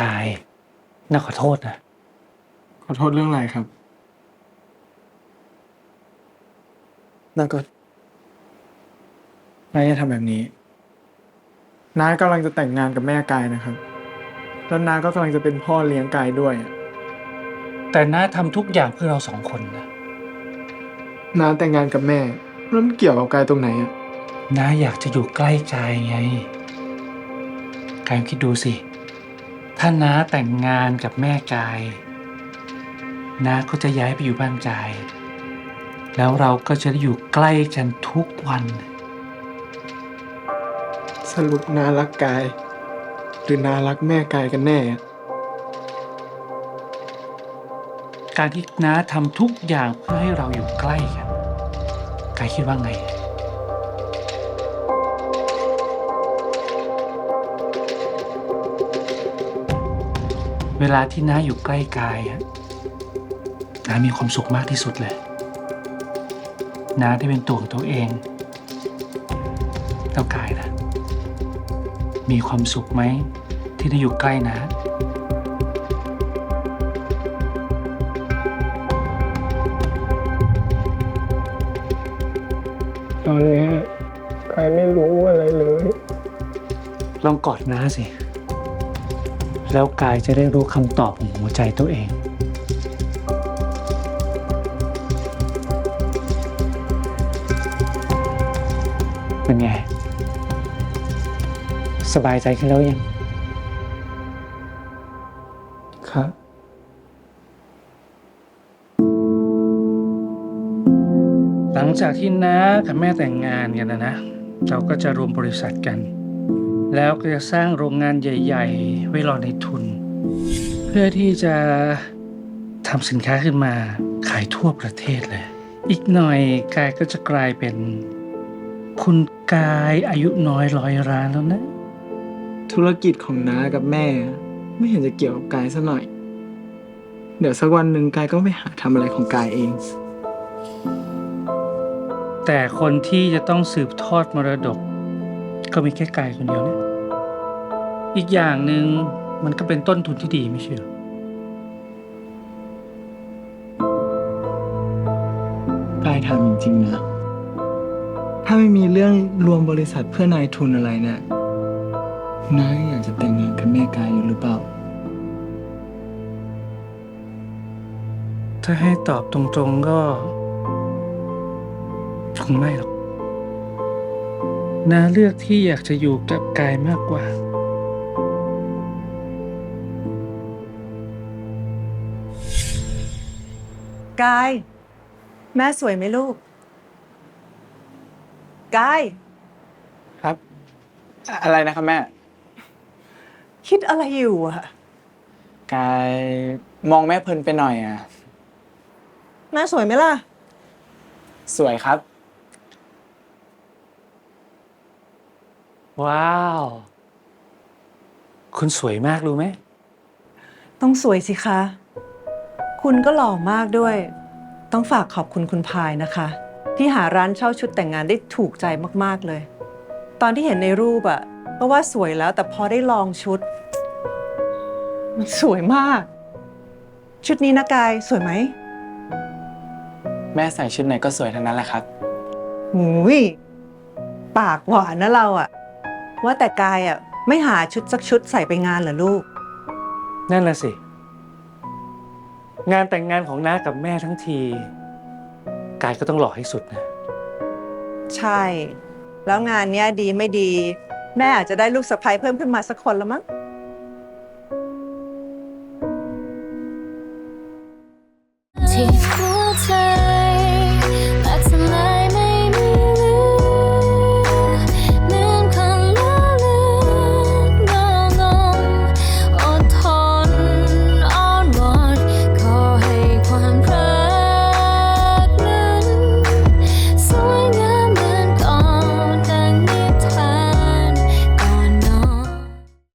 ชายน่าขอโทษนะ ขอโทษเรื่องอะไรครับนั่นก็นายอย่าทำแบบนี้ น้ากำลังจะแต่งงานกับแม่กายนะครับ แล้วน้าก็กำลังจะเป็นพ่อเลี้ยงกายด้วยอะแต่น้าทำทุกอย่างเพื่อเราสองคนนะน้าแต่งงานกับแม่แล้วมันเกี่ยวกับกายตรงไหนอะน้าอยากจะอยู่ใกล้กายไงกายลองคิดดูสิ ถ้าน้าแต่งงานกับแม่กาย น้าก็จะย้ายไปอยู่บ้านกาย แล้วเราก็จะได้อยู่ใกล้กันทุกวัน สรุปน้ารักกาย หรือน้ารักแม่กายกันแน่อะการที่น้าทำทุกอย่างเพื่อให้เราอยู่ใกล้กัน กายคิดว่าไง เวลาที่น้าอยู่ใกล้กายอะน้ามีความสุขมากที่สุดเลย น้าได้เป็นตัวของตัวเองแล้วกายนะมีความสุขไหมที่ได้อยู่ใกล้น้าตอนนี้กายไม่รู้อะไรเลย ลองกอดน้าสิ แล้วกายจะได้รู้คำตอบของหัวใจตัวเอง เป็นไง สบายใจขึ้นแล้วยัง ครับหลังจากที่น้ากับแม่แต่งงานกันนะนะ เราก็จะรวมบริษัทกัน แล้วก็จะสร้างโรงงานใหญ่ ๆ ไว้รอในทุน เพื่อที่จะทำสินค้าขึ้นมาขายทั่วประเทศเลย อีกหน่อยกายก็จะกลายเป็น คุณกายอายุน้อยร้อยร้านแล้วนะ ธุรกิจของน้ากับแม่ ไม่เห็นจะเกี่ยวกับกายซะหน่อย เดี๋ยวสักวันหนึ่งกายก็ไปหาทำอะไรของกายเอง แต่คนที่จะต้องสืบทอดมรดก ก็มีแค่กายคนเดียวเนี่ย อีกอย่างหนึ่งมันก็เป็นต้นทุนที่ดีไม่ใช่เหรอกายทำจริงๆนะ ถ้าไม่มีเรื่องรวมบริษัทเพื่อนายทุนอะไรเนี่ยน้าอยากจะแต่งงานกับแม่กายอยู่หรือเปล่า ถ้าให้ตอบตรงๆก็คงไม่หรอกนาเลือกที่อยากจะอยู่กับกายมากกว่า กาย แม่สวยไหมลูก กาย ครับ อะไรนะครับแม่ คิดอะไรอยู่อะกายมองแม่เพลินไปหน่อยอะ แม่สวยไหมล่ะ สวยครับ ว้าว คุณสวยมากรู้ไหม ต้องสวยสิคะ คุณก็หล่อมากด้วย ต้องฝากขอบคุณคุณพายนะคะ ที่หาร้านเช่าชุดแต่งงานได้ถูกใจมากๆเลย ตอนที่เห็นในรูปอะก็ว่าสวยแล้วแต่พอได้ลองชุด มันสวยมาก ชุดนี้นะกายสวยไหมแม่ใส่ชุดไหนก็สวยทั้งนั้นแหละครับ หูยปากหวานนะเราอะว่าแต่กายอะไม่หาชุดสักชุดใส่ไปงานเหรอลูก นั่นแหละสิ งานแต่งงานของน้ากับแม่ทั้งที กายก็ต้องหล่อให้สุดนะ ใช่ แล้วงานเนี้ยดีไม่ดี แม่อาจจะได้ลูกสะใภ้เพิ่มขึ้นมาสักคนละมั้ง